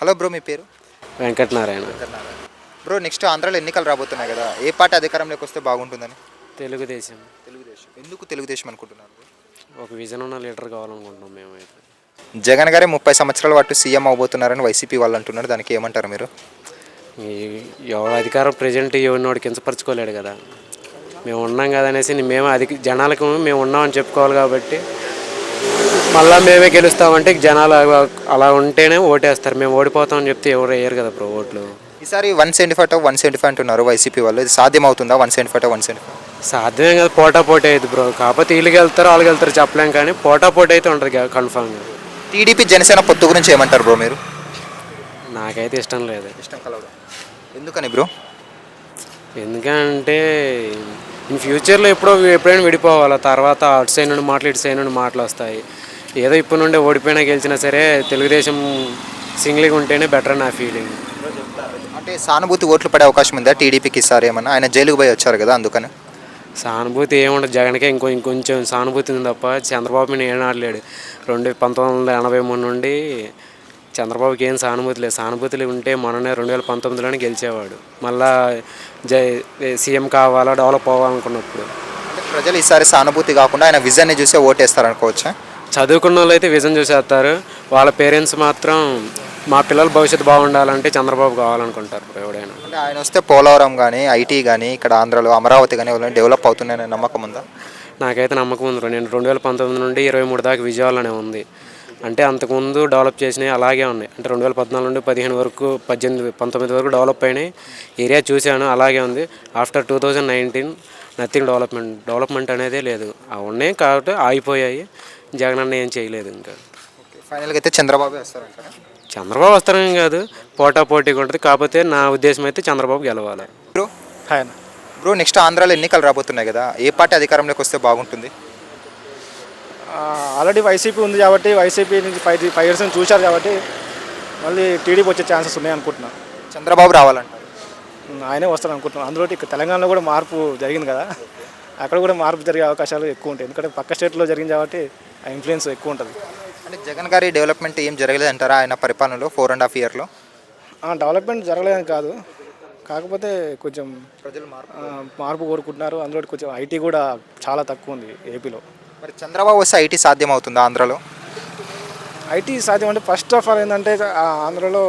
Hello bro మీ పేరు? Venkatanarayana. Bro next ఆంధ్రాలో ఎన్నికలు రాబోతున్నాయి కదా ఏ పార్టీ అధికారంలోకి వస్తే బాగుంటుందని? తెలుగుదేశం. తెలుగుదేశం. ఎందుకు తెలుగుదేశం అనుకుంటున్నారు? ఒక విజన్ ఉన్న లీడర్ కావాలనుకుంటున్నాం మేమైతే. జగన్ గారే ముప్పై సంవత్సరాల పాటు సీఎం అవబోతున్నారని వైసీపీ వాళ్ళు అంటున్నారు. దానికి ఏమంటారు మీరు? ఈ ఎవరు అధికారం ప్రజెంట్ ఎవరినోడు కించపరచుకోలేడు కదా. మేము ఉన్నాం కదా అనేసి మేము అధిక జనాలకు మేము ఉన్నామని చెప్పుకోవాలి కాబట్టి మళ్ళా మేమే గెలుస్తామంటే జనాలు అలా- ఉంటేనే ఓటేస్తారు. మేము ఓడిపోతామని చెప్తే ఎవరు వేయరు కదా బ్రో ఓట్లు. ఈసారి one seventy five one seventy five అంటున్నారు వైసీపీ వాళ్ళు. ఇది సాధ్యం అవుతుందా one seventy five one seventy five? సాధ్యమే కదా పోటా పోటీ అయ్యింది బ్రో. కాకపోతే వీళ్ళకి వెళ్తారు వాళ్ళకి వెళ్తారు చెప్పలేం కానీ పోటా పోటీ అయితే ఉంటుంది కన్ఫామ్గా. టీడీపీ జనసేన పొత్తు గురించి ఏమంటారు బ్రో మీరు? నాకైతే ఇష్టం లేదు. ఇష్టం కలవడం ఎందుకని బ్రో? ఎందుకంటే ఇన్ ఫ్యూచర్లో ఎప్పుడో ఎప్పుడైనా విడిపోవాలి. తర్వాత అటు సైడ్ నుండి మాటలు ఇటు సైడ్ నుండి మాటలు వస్తాయి. ఏదో ఇప్పటి నుండే ఓడిపోయినా గెలిచినా సరే తెలుగుదేశం సింగిల్గా ఉంటేనే బెటర్ నా ఫీలింగ్ అంటే సానుభూతి ఓట్లు పడే అవకాశం ఉందా టీడీపీకి ఈసారి ఏమన్నా? ఆయన జైలుకు పోయి వచ్చారు కదా అందుకని. సానుభూతి ఏముండదు జగన్కే ఇంకో ఇంకొంచెం సానుభూతి ఉంది తప్ప చంద్రబాబు మీద ఏం ఆడలేడు. రెండు పంతొమ్మిది వందల ఎనభై మూడు నుండి చంద్రబాబుకి ఏం సానుభూతి లేదు. సానుభూతులు ఉంటే మొన్ననే రెండు వేల పంతొమ్మిదిలోనే గెలిచేవాడు. మళ్ళా జై సీఎం కావాలా డెవలప్ అవ్వాలనుకున్నప్పుడు. ప్రజలు ఈసారి సానుభూతి కాకుండా ఆయన విజన్ని చూసే ఓటేస్తారు అనుకోవచ్చా? చదువుకున్న వాళ్ళు అయితే విజన్ చూసేస్తారు. వాళ్ళ పేరెంట్స్ మాత్రం మా పిల్లల భవిష్యత్తు బాగుండాలంటే చంద్రబాబు కావాలనుకుంటారు ఎవడైనా. అంటే ఆయన వస్తే పోలవరం కానీ ఐటీ కానీ ఇక్కడ ఆంధ్రాలో అమరావతి కానీ డెవలప్ అవుతున్నాయనే నమ్మకం ఉందా? నాకైతే నమ్మకం ఉంది నేను రెండు వేల పంతొమ్మిది నుండి ఇరవై మూడు దాకా విజయవాడలోనే ఉంది. అంటే అంతకుముందు డెవలప్ చేసినవి అలాగే ఉన్నాయి. అంటే రెండు వేల పద్నాలుగు నుండి పదిహేను వరకు పద్దెనిమిది పంతొమ్మిది వరకు డెవలప్ అయినాయి. ఏరియా చూశాను అలాగే ఉంది. After two thousand nineteen nothing development development అనేదే లేదు. అవి ఉన్నాయి కాబట్టి ఆగిపోయాయి. జగన్ అన్న ఏం చేయలేదు ఇంకా. ఫైనల్గా అయితే చంద్రబాబు వస్తారంటారా? చంద్రబాబు వస్తారని కాదు పోటా పోటీగా ఉంటుంది. కాకపోతే నా ఉద్దేశం అయితే చంద్రబాబు గెలవాలి. బ్రో హాయ్ అన్న. బ్రో నెక్స్ట్ ఆంధ్రాలో ఎన్నికలు రాబోతున్నాయి కదా ఏ పార్టీ అధికారంలోకి వస్తే బాగుంటుంది? ఆల్రెడీ వైసీపీ ఉంది కాబట్టి వైసీపీ నుంచి ఫైవ్ ఫైవ్ ఇయర్స్ నుంచి చూశారు కాబట్టి మళ్ళీ టీడీపీ వచ్చే ఛాన్సెస్ ఉన్నాయి అనుకుంటున్నాను చంద్రబాబు రావాలంటారు? ఉమ్, ఆయనే వస్తారు అనుకుంటున్నాను అందులో ఇక్కడ తెలంగాణలో కూడా మార్పు జరిగింది కదా అక్కడ కూడా మార్పు జరిగే అవకాశాలు ఎక్కువ ఉంటాయి. ఎందుకంటే పక్క స్టేట్లో జరిగింది కాబట్టి ఆ ఇన్ఫ్లుయెన్స్ ఎక్కువ ఉంటుంది. అంటే జగన్ గారి డెవలప్మెంట్ ఏం జరగలేదు అంటారా ఆయన పరిపాలనలో ఫోర్ అండ్ హాఫ్ ఇయర్లో డెవలప్మెంట్ జరగలేదని కాదు. కాకపోతే కొంచెం ప్రజలు మార్పు మార్పు కోరుకుంటున్నారు. అందులో కొంచెం ఐటీ కూడా చాలా తక్కువ ఉంది ఏపీలో మరి చంద్రబాబు వస్తే ఐటీ సాధ్యం అవుతుందా ఆంధ్రాలో? ఐటీ సాధ్యం అంటే ఫస్ట్ ఆఫ్ ఆల్ ఏంటంటే ఆంధ్రలో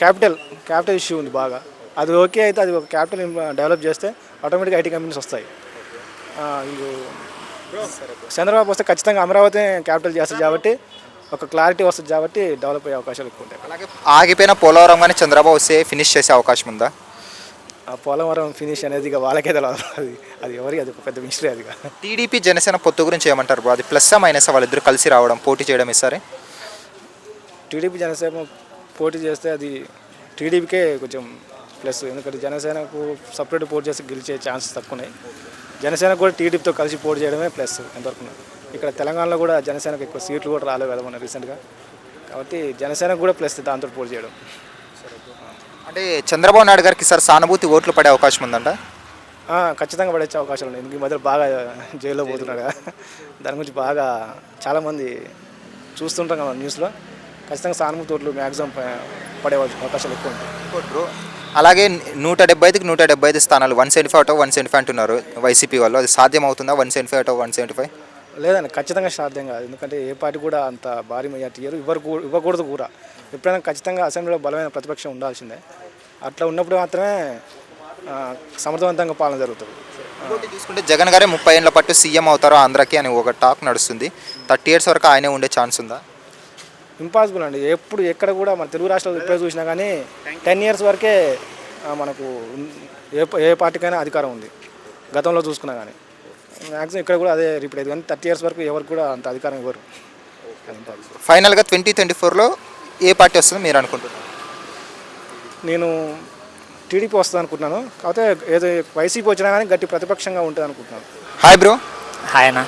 క్యాపిటల్ క్యాపిటల్ ఇష్యూ ఉంది బాగా. అది ఓకే అయితే అది ఒక క్యాపిటల్ డెవలప్ చేస్తే ఆటోమేటిక్గా ఐటీ కంపెనీస్ వస్తాయి. చంద్రబాబు వస్తే ఖచ్చితంగా అమరావతి క్యాపిటల్ చేస్తుంది కాబట్టి ఒక క్లారిటీ వస్తుంది కాబట్టి డెవలప్ అయ్యే అవకాశాలు ఎక్కువ ఉంటాయి. అలాగే ఆగిపోయిన పోలవరం కానీ చంద్రబాబు వస్తే ఫినిష్ చేసే అవకాశం ఉందా? ఆ పోలవరం ఫినిష్ అనేది ఇక వాళ్ళకే తెలియదు అది అది ఎవరికి అది ఒక పెద్ద మిస్టరీ అది. టీడీపీ జనసేన పొత్తు గురించి ఏమంటారు బ్రో? అది ప్లస్ మైనస్ వాళ్ళిద్దరు కలిసి రావడం పోటీ చేయడం ఈసారి? టీడీపీ జనసేన పోటీ చేస్తే అది టీడీపీకే కొంచెం ప్లస్ ఎందుకంటే జనసేనకు సపరేట్ పోటీ చేసి గెలిచే ఛాన్సెస్ తక్కువ ఉన్నాయి. జనసేన కూడా టీడీపీతో కలిసి పోటీ చేయడమే ప్లస్ ఎంతవరకు. ఇక్కడ తెలంగాణలో కూడా జనసేనకు ఎక్కువ సీట్లు కూడా రాలేవు కదా మన రీసెంట్గా. కాబట్టి జనసేనకు కూడా ప్లస్ దాంతో పోటీ చేయడం. అంటే చంద్రబాబు నాయుడు గారికి ఈసారి సానుభూతి ఓట్లు పడే అవకాశం ఉందంట? ఖచ్చితంగా పడేచ్చే అవకాశాలు ఉన్నాయి. ఎందుకు ఈ మధ్య బాగా జైల్లో పోతున్నాడు కదా. దాని గురించి బాగా చాలామంది చూస్తుంటాం కదా న్యూస్లో. ఖచ్చితంగా సానుభూతి ఓట్లు మ్యాక్సిమం పడే అవకాశాలు ఎక్కువ ఉంటాయి. అలాగే నూట డెబ్బై ఐదుకి నూట డెబ్బై ఐదు స్థానాలు. One seventy five out one seventy five అంటున్నారు వైసీపీ వాళ్ళు. అది సాధ్యం అవుతుందా one seventy five out one seventy five? లేదండి ఖచ్చితంగా సాధ్యం కాదు. ఎందుకంటే ఏ పార్టీ కూడా అంత భారీ మెజార్టీ ఇవ్వరు కూ- ఇవ్వకూడదు కూడా. ఎప్పుడైనా ఖచ్చితంగా అసెంబ్లీలో బలమైన ప్రతిపక్షం ఉండాల్సిందే. అట్లా ఉన్నప్పుడు మాత్రమే సమర్థవంతంగా పాలన జరుగుతుంది. ఇంకోటి చూసుకుంటే జగన్ గారే ముప్పై ఏళ్ళ పాటు సీఎం అవుతారో ఆంధ్రాకి అని ఒక టాక్ నడుస్తుంది. థర్టీ ఇయర్స్ వరకు ఆయనే ఉండే ఛాన్స్ ఉందా? ఇంపాసిబుల్ అండి. ఎప్పుడు ఎక్కడ కూడా మన తెలుగు రాష్ట్రాలు ఎప్పుడే చూసినా కానీ టెన్ ఇయర్స్ వరకే మనకు ఏ ఏ పార్టీకైనా అధికారం ఉంది. గతంలో చూసుకున్నా కానీ. మ్యాక్సిమం ఇక్కడ కూడా అదే రిపీట్ అయింది. కానీ థర్టీ ఇయర్స్ వరకు ఎవరు కూడా అంత అధికారం ఇవ్వరు. ఫైనల్గా ట్వంటీ ట్వంటీ ఫోర్లో ఏ పార్టీ వస్తుందో మీరు అనుకుంటున్నారు? నేను టీడీపీ వస్తుంది అనుకుంటున్నాను. కాకపోతే ఏదో వైసీపీ వచ్చినా కానీ గట్టి ప్రతిపక్షంగా ఉంటుంది అనుకుంటున్నాను. హాయ్ బ్రో హాయ్ అన్న.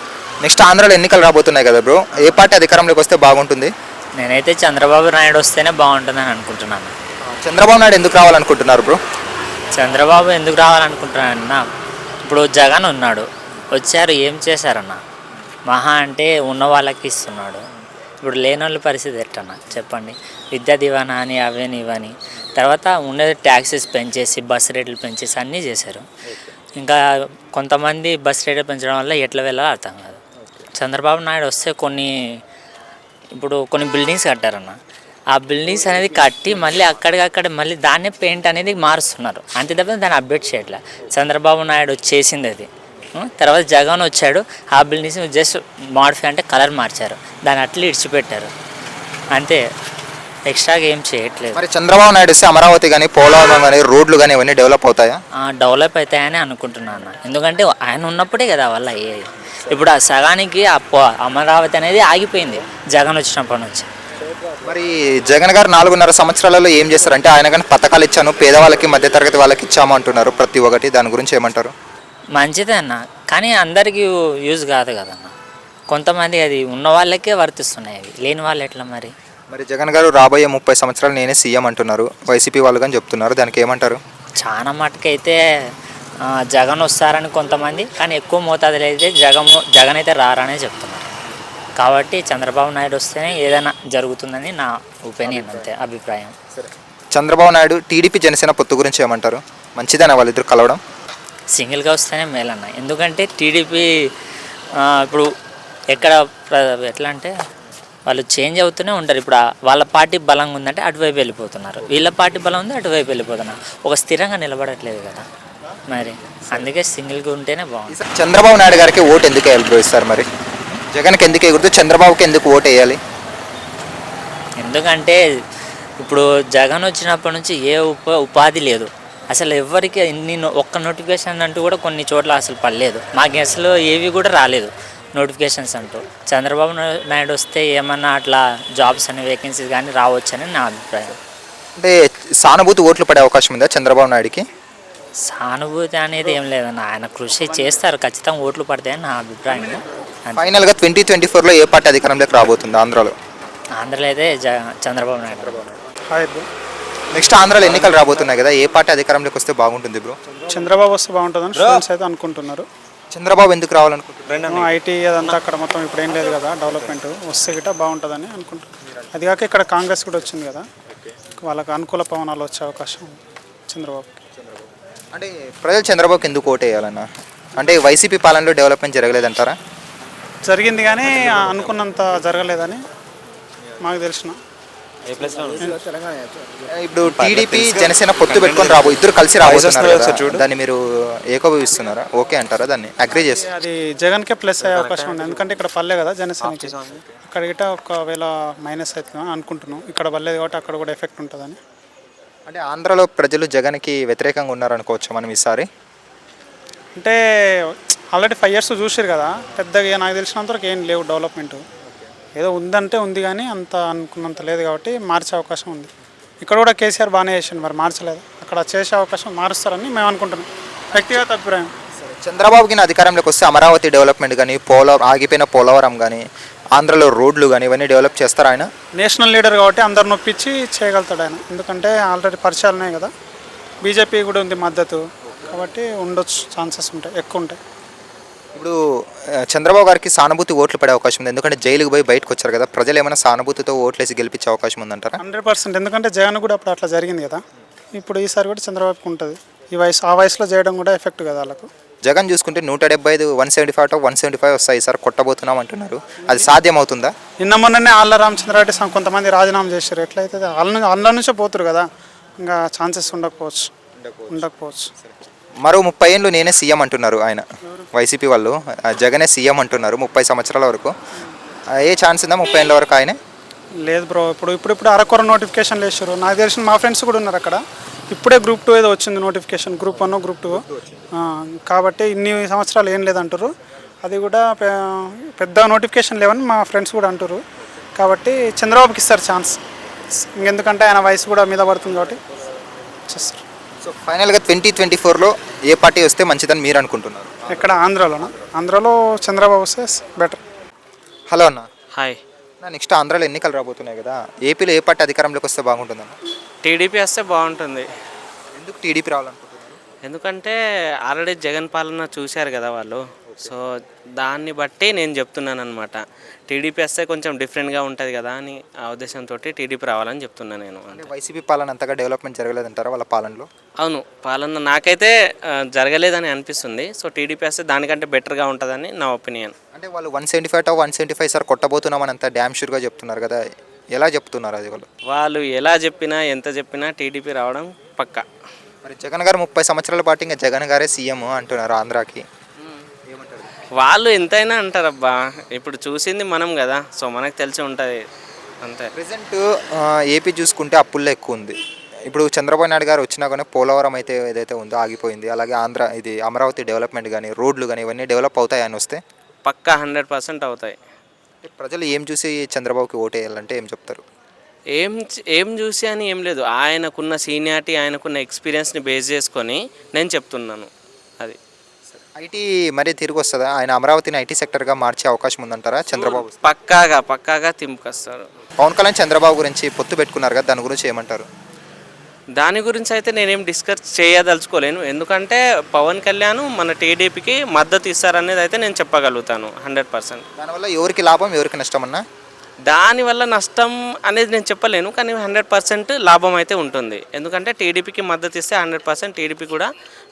నెక్స్ట్ ఆంధ్రాలో ఎన్నికలు రాబోతున్నాయి కదా బ్రో ఏ పార్టీ అధికారంలోకి వస్తే బాగుంటుంది? నేనైతే చంద్రబాబు నాయుడు వస్తేనే బాగుంటుందని అనుకుంటున్నాను. చంద్రబాబు నాయుడు ఎందుకు రావాలనుకుంటున్నారు బ్రో? చంద్రబాబు ఎందుకు రావాలనుకుంటున్నానన్న ఇప్పుడు జగన్ ఉన్నాడు వచ్చారు ఏం చేశారన్న? మహా అంటే ఉన్న వాళ్ళకి ఇస్తున్నాడు. ఇప్పుడు లేని వాళ్ళ పరిస్థితి ఎట్టన్నా? చెప్పండి. విద్యా దివానా అని అవని ఇవని తర్వాత ఉండేది ట్యాక్సెస్ పెంచేసి బస్ రేట్లు పెంచేసి అన్నీ చేశారు. ఇంకా కొంతమంది బస్ రేట్లు పెంచడం వల్ల ఎట్లా వెళ్ళాలో అర్థం కాదు. చంద్రబాబు నాయుడు వస్తే కొన్ని ఇప్పుడు కొన్ని బిల్డింగ్స్ కట్టారన్న. ఆ బిల్డింగ్స్ అనేది కట్టి మళ్ళీ అక్కడికక్కడ మళ్ళీ దాన్నే పెయింట్ అనేది మారుస్తున్నారు. అంతే తప్ప దాన్ని అప్డేట్ చేయట్లే. చంద్రబాబు నాయుడు చేసింది అది? తర్వాత జగన్ వచ్చాడు. ఆ బిల్డింగ్స్ జస్ట్ మాడిఫై అంటే కలర్ మార్చారు. దాన్ని అట్లా ఇడిచిపెట్టారు. అంతే. ఎక్స్ట్రాగా ఏం చేయట్లేదు. మరి చంద్రబాబు నాయుడు వస్తే అమరావతి కానీ పోలవరం కానీ రోడ్లు కానీ ఇవన్నీ డెవలప్ అవుతాయా? డెవలప్ అవుతాయని అనుకుంటున్నాను ఎందుకంటే ఆయన ఉన్నప్పుడే కదా వల్ల అయ్యేది. ఇప్పుడు ఆ సగానికి ఆ అమరావతి అనేది ఆగిపోయింది జగన్ వచ్చినప్పటి నుంచి. మరి జగన్ గారు నాలుగున్నర సంవత్సరాలలో ఏం చేస్తారంటే ఆయన కానీ పథకాలు ఇచ్చాను పేదవాళ్ళకి మధ్యతరగతి వాళ్ళకి ఇచ్చాము అంటున్నారు ప్రతి ఒక్కటి దాని గురించి ఏమంటారు? మంచిదే అన్న. కానీ అందరికీ యూజ్ కాదు కదన్న. కొంతమంది అది ఉన్న వాళ్ళకే వర్తిస్తున్నాయి అవి. లేని వాళ్ళు ఎట్లా మరి? మరి జగన్ గారు రాబోయే ముప్పై సంవత్సరాలు నేనే సీఎం అంటున్నారు. వైసీపీ వాళ్ళు కానీ చెప్తున్నారు దానికి ఏమంటారు? చాలా మటుకైతే జగన్ వస్తారని కొంతమంది కానీ ఎక్కువ మోతాదులో అయితే జగన్ జగన్ అయితే రారనే చెప్తున్నారు. కాబట్టి చంద్రబాబు నాయుడు వస్తేనే ఏదైనా జరుగుతుందని నా ఒపీనియన్ అంతే అభిప్రాయం. చంద్రబాబు నాయుడు టీడీపీ జనసేన పొత్తు గురించి ఏమంటారు? మంచిదేనా వాళ్ళిద్దరు కలవడం? సింగిల్గా వస్తేనే మేలన్న. ఎందుకంటే టీడీపీ ఇప్పుడు ఎక్కడ ఎట్లా అంటే వాళ్ళు చేంజ్ అవుతూనే ఉంటారు. ఇప్పుడు వాళ్ళ పార్టీ బలంగా ఉందంటే అటువైపు వెళ్ళిపోతున్నారు. వీళ్ళ పార్టీ బలం ఉంది అటువైపు వెళ్ళిపోతున్నారు. ఒక స్థిరంగా నిలబడట్లేదు కదా. మరి. అందుకే సింగిల్గా ఉంటేనే బాగుంది చంద్రబాబు నాయుడు గారికి ఓటు ఎందుకు వేయాలి బ్రో ఇస్తారు మరి? జగన్కి ఎందుకు వేయకూడదు చంద్రబాబుకి ఎందుకు ఓటు వేయాలి? ఎందుకంటే ఇప్పుడు జగన్ వచ్చినప్పటి నుంచి ఏ ఉప ఉపాధి లేదు. అసలు ఎవరికి ఇన్ని నో- ఒక్క నోటిఫికేషన్ అంటూ కూడా కొన్ని చోట్ల అసలు పడలేదు. మాకు అసలు ఏవి కూడా రాలేదు నోటిఫికేషన్స్ అంటూ. చంద్రబాబు నాయుడు వస్తే ఏమన్నా అట్లా జాబ్స్ అనే వేకెన్సీస్ కానీ రావచ్చని నా అభిప్రాయం. అంటే సానుభూతి ఓట్లు పడే అవకాశం ఉందా చంద్రబాబు నాయుడుకి? సానుభూతి అనేది ఏం లేదన్న ఆయన కృషి చేస్తారు. ఖచ్చితంగా ఓట్లు పడతాయని నా అభిప్రాయం. ఫైనల్గా ట్వంటీ ట్వంటీ ఫోర్లో ఏ పార్టీ అధికారంలోకి రాబోతుంది ఆంధ్రాలో? ఆంధ్రలో అయితే జ Chandrababu Naidu. Hi bro. Next ఆంధ్రాలో ఎన్నికలు రాబోతున్నాయి కదా ఏ పార్టీ అధికారంలోకి వస్తే బాగుంటుంది బ్రో? చంద్రబాబు వస్తే బాగుంటుందని స్టూడెంట్స్ అయితే అనుకుంటున్నారు. చంద్రబాబు ఎందుకు రావాలనుకుంటున్నారు? ఐటీ అదంతా అక్కడ మొత్తం ఇప్పుడు ఏం లేదు కదా డెవలప్మెంట్ వస్తే గిట్ట బాగుంటుందని అనుకుంటున్నాను అది కాక ఇక్కడ కాంగ్రెస్ కూడా వచ్చింది కదా. వాళ్ళకి అనుకూల పవనాలు వచ్చే అవకాశం చంద్రబాబుకి. అంటే ప్రజలు చంద్రబాబుకి ఎందుకు ఓటు వేయాలన్న? అంటే వైసీపీ పాలనలో డెవలప్మెంట్ జరగలేదంటారా? జరిగింది కానీ అనుకున్నంత జరగలేదని మాకు తెలిసిన. ఇప్పుడు టీడీపీ జనసేన పొత్తు పెట్టుకొని రాబో ఇద్దరు కలిసి రాబోతున్నారు. దాన్ని మీరు ఏకోభవిస్తున్నారా? ఓకే అంటారా దాన్ని? అగ్రి చేస్తారు అది జగన్కే ప్లస్ అయ్యే అవకాశం ఉంది. ఎందుకంటే ఇక్కడ పల్లె కదా జనసేనకి. అక్కడ గిట్ట ఒకవేళ మైనస్ అవుతుందని అనుకుంటున్నాం. ఇక్కడ పర్లేదు కాబట్టి అక్కడ కూడా ఎఫెక్ట్ ఉంటుందని. అంటే ఆంధ్రాలో ప్రజలు జగన్కి వ్యతిరేకంగా ఉన్నారనుకోవచ్చు మనం ఈసారి? అంటే ఆల్రెడీ ఫైవ్ ఇయర్స్ చూసారు కదా పెద్దగా నాకు తెలిసినంత వరకు ఏం లేవు డెవలప్మెంట్. ఏదో ఉందంటే ఉంది కానీ అంత అనుకున్నంత లేదు కాబట్టి మార్చే అవకాశం ఉంది. ఇక్కడ కూడా కేసీఆర్ బాగానే చేసిండు మరి మార్చలేదు. అక్కడ చేసే అవకాశం మారుస్తారని మేము అనుకుంటున్నాం. వ్యక్తిగత అభిప్రాయం. చంద్రబాబుకి అధికారంలోకి వస్తే అమరావతి డెవలప్మెంట్ కానీ పోల ఆగిపోయిన పోలవరం కానీ ఆంధ్రలో రోడ్లు కానీ ఇవన్నీ డెవలప్ చేస్తారా ఆయన? నేషనల్ లీడర్ కాబట్టి అందరు నొప్పించి చేయగలుగుతాడు ఆయన. ఎందుకంటే ఆల్రెడీ పరిచయాలు ఉన్నాయి కదా. బీజేపీ కూడా ఉంది మద్దతు. కాబట్టి ఉండొచ్చు ఛాన్సెస్ ఉంటాయి ఎక్కువ ఉంటాయి. ఇప్పుడు చంద్రబాబు గారికి సానుభూతి ఓట్లు పడే అవకాశం ఉంది. ఎందుకంటే జైలుకు పోయి బయటకు వచ్చారు కదా. ప్రజలు ఏమైనా సానుభూతితో ఓట్లేసి గెలిపించే అవకాశం ఉందంటారా? Hundred percent. ఎందుకంటే జగన్ కూడా అప్పుడు అట్లా జరిగింది కదా. ఇప్పుడు ఈసారి కూడా చంద్రబాబుకి ఉంటుంది. ఈ వయసు ఆ వయసులో చేయడం కూడా ఎఫెక్ట్ కదా వాళ్ళకు. జగన్ చూసుకుంటే నూట డెబ్బై ఐదు one seventy five one seventy five వస్తాయి సార్ కొట్టబోతున్నాం అంటున్నారు. అది సాధ్యం అవుతుందా నిన్న మొన్ననే ఆళ్ళ రామచంద్రారెడ్డి కొంతమంది రాజీనామా చేశారు. ఎట్లయితే వాళ్ళ నుంచి పోతురు కదా. ఇంకా ఛాన్సెస్ ఉండకపోవచ్చు. ఉండకపోవచ్చు. మరో ముప్పై ఏళ్ళు నేనే సీఎం అంటున్నారు ఆయన. వైసీపీ వాళ్ళు. జగనే సీఎం అంటున్నారు ముప్పై సంవత్సరాల వరకు. ఏ ఛాన్స్ ఉందా ముప్పై ఏళ్ళ వరకు ఆయనే? లేదు బ్రో ఇప్పుడు ఇప్పుడు ఇప్పుడు అరకొర నోటిఫికేషన్లు వేసారు నాకు తెలిసిన మా ఫ్రెండ్స్ కూడా ఉన్నారు అక్కడ. ఇప్పుడే గ్రూప్ టూ ఏదో వచ్చింది notification group one group two కాబట్టి ఇన్ని సంవత్సరాలు ఏం లేదంటారు. అది కూడా పె- పెద్ద నోటిఫికేషన్ లేవని మా ఫ్రెండ్స్ కూడా అంటారు కాబట్టి చంద్రబాబుకి ఇస్తారు ఛాన్స్ ఇంకెందుకంటే ఆయన వయసు కూడా మీద పడుతుంది కాబట్టి చేస్తారు సో ఫైనల్గా ట్వంటీ ట్వంటీ ఫోర్లో ఏ పార్టీ వస్తే మంచిదని మీరు అనుకుంటున్నారు? ఇక్కడ ఆంధ్రాలోనా? ఆంధ్రాలో చంద్రబాబు వస్తే బెటర్ హలో అన్న. హాయ్ నెక్స్ట్ ఆంధ్రాలో ఎన్నికలు రాబోతున్నాయి కదా ఏపీలో ఏ పార్టీ అధికారంలోకి వస్తే బాగుంటుందన్న టీడీపీ వస్తే బాగుంటుంది. ఎందుకు టీడీపీ రావాలనుకుంటున్నారు? ఎందుకంటే ఆల్రెడీ జగన్ పాలన చూశారు కదా వాళ్ళు. సో దాన్ని బట్టి నేను చెప్తున్నాను అనమాట టీడీపీ వస్తే కొంచెం డిఫరెంట్గా ఉంటుంది కదా అని ఆ ఉద్దేశంతో టీడీపీ రావాలని చెప్తున్నాను నేను అంటే వైసీపీ పాలన అంతగా డెవలప్మెంట్ జరగలేదంటారా వాళ్ళ పాలనలో? అవును పాలన నాకైతే జరగలేదని అనిపిస్తుంది. సో టీడీపీ వస్తే దానికంటే బెటర్గా ఉంటుందని నా ఒపీనియన్. అంటే వాళ్ళు one seventy five to one seventy five sir కొట్టబోతున్నామని అంత డ్యామ్ షూర్గా చెప్తున్నారు కదా. ఎలా చెప్తున్నారు అది వాళ్ళు? వాళ్ళు ఎలా చెప్పినా ఎంత చెప్పినా టీడీపీ రావడం పక్కా. మరి జగన్ గారు ముప్పై సంవత్సరాల పాటు ఇంకా జగన్ గారే సీఎం అంటున్నారు ఆంధ్రాకి. వాళ్ళు ఎంతైనా అంటారబ్బా. ఇప్పుడు చూసింది మనం కదా సో మనకు తెలిసి ఉంటుంది. అంతే. ప్రజెంట్ ఏపీ చూసుకుంటే అప్పుల్లో ఎక్కువ ఉంది. ఇప్పుడు చంద్రబాబు నాయుడు గారు వచ్చినా కానీ పోలవరం అయితే ఏదైతే ఉందో ఆగిపోయింది. అలాగే ఆంధ్ర ఇది అమరావతి డెవలప్మెంట్ కానీ రోడ్లు కానీ ఇవన్నీ డెవలప్ అవుతాయి అని వస్తే? పక్కా హండ్రెడ్ పర్సెంట్ అవుతాయి. ప్రజలు ఏం చూసి చంద్రబాబుకి ఓటేయాలంటే ఏం చెప్తారు? ఏం ఏం చూసి అని ఏం లేదు. ఆయనకున్న సీనియారిటీ ఆయనకున్న ఎక్స్పీరియన్స్ని బేస్ చేసుకొని నేను చెప్తున్నాను. ఐటీ మరీ తిరిగి వస్తుందా ఆయన అమరావతిని ఐటీ సెక్టర్గా మార్చే అవకాశం ఉందంటారా చంద్రబాబు? పక్కాగా పక్కాగా తింపుకొస్తారు. పవన్ కళ్యాణ్ చంద్రబాబు గురించి పొత్తు పెట్టుకున్నారు కదా దాని గురించి ఏమంటారు? దాని గురించి అయితే నేనేం డిస్కస్ చేయదలుచుకోలేను. ఎందుకంటే పవన్ కళ్యాణ్ మన టీడీపీకి మద్దతు ఇస్తారనేది అయితే నేను చెప్పగలుగుతాను హండ్రెడ్ పర్సెంట్. దానివల్ల ఎవరికి లాభం ఎవరికి నష్టం అన్నా? దానివల్ల నష్టం అనేది నేను చెప్పలేను కానీ హండ్రెడ్ పర్సెంట్ లాభం అయితే ఉంటుంది. ఎందుకంటే టీడీపీకి మద్దతు ఇస్తే హండ్రెడ్ పర్సెంట్ టీడీపీ కూడా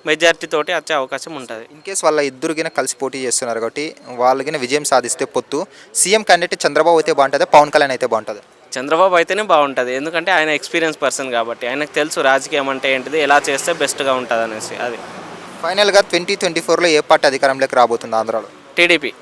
మెజారిటీ తోటి వచ్చే అవకాశం ఉంటుంది. ఇన్ కేస్ వాళ్ళ ఇద్దరు గిన కలిసి పోటీ చేస్తున్నారు కాబట్టి వాళ్ళకిన విజయం సాధిస్తే పొత్తు. సీఎం క్యాండిడేట్ చంద్రబాబు అయితే బాగుంటుంది పవన్ కళ్యాణ్ అయితే బాగుంటుంది. చంద్రబాబు అయితేనే బాగుంటుంది ఎందుకంటే ఆయన ఎక్స్పీరియన్స్ పర్సన్ కాబట్టి. ఆయనకు తెలుసు రాజకీయం అంటే ఏంటిది ఎలా చేస్తే బెస్ట్గా ఉంటుంది అనేసి అది. ఫైనల్గా ట్వంటీ ట్వంటీ ఫోర్లో ఏ పార్టీ అధికారంలోకి రాబోతుంది ఆంధ్రాలో? టీడీపీ.